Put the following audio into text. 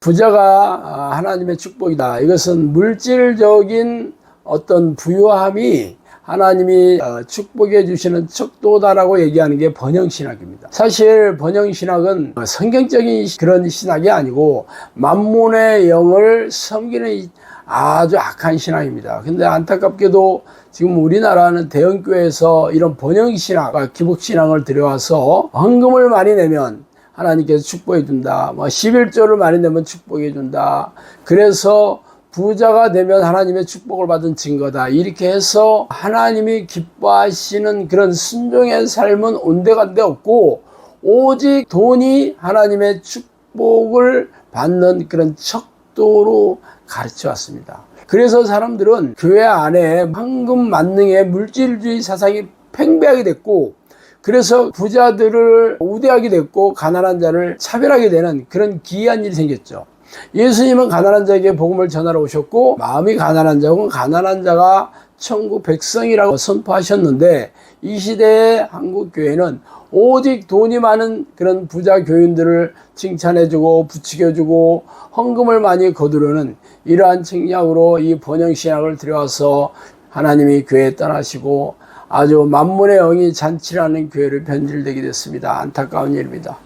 부자가 아, 하나님의 축복이다. 이것은 물질적인 어떤 부유함이 하나님이 어, 축복해 주시는 척도다라고 얘기하는 게 번영신학입니다. 사실 번영신학은 성경적인 그런 신학이 아니고 만문의 영을 섬기는 아주 악한 신앙입니다. 근데 안타깝게도 지금 우리나라는 대형교회에서 이런 번영신학, 기복신앙을 들여와서 헌금을 많이 내면 하나님께서 축복해 준다. 뭐 11조를 많이 내면 축복해 준다. 그래서 부자가 되면 하나님의 축복을 받은 증거다. 이렇게 해서 하나님이 기뻐하시는 그런 순종의 삶은 온데간데 없고 오직 돈이 하나님의 축복을 받는 그런 척도로 가르쳐 왔습니다. 그래서 사람들은 교회 안에 황금 만능의 물질주의 사상이 팽배하게 됐고 그래서 부자들을 우대하게 됐고 가난한 자를 차별하게 되는 그런 기이한 일이 생겼죠. 예수님은 가난한 자에게 복음을 전하러 오셨고 마음이 가난한 자고 가난한 자가 천국 백성이라고 선포하셨는데 이 시대의 한국 교회는 오직 돈이 많은 그런 부자 교인들을 칭찬해주고 부추겨주고 헌금을 많이 거두려는 이러한 책략으로 이 번영 신학을 들여와서 하나님이 교회 떠나시고 아주 만문의 영이 잔치라는 교회를 변질되게 됐습니다. 안타까운 일입니다.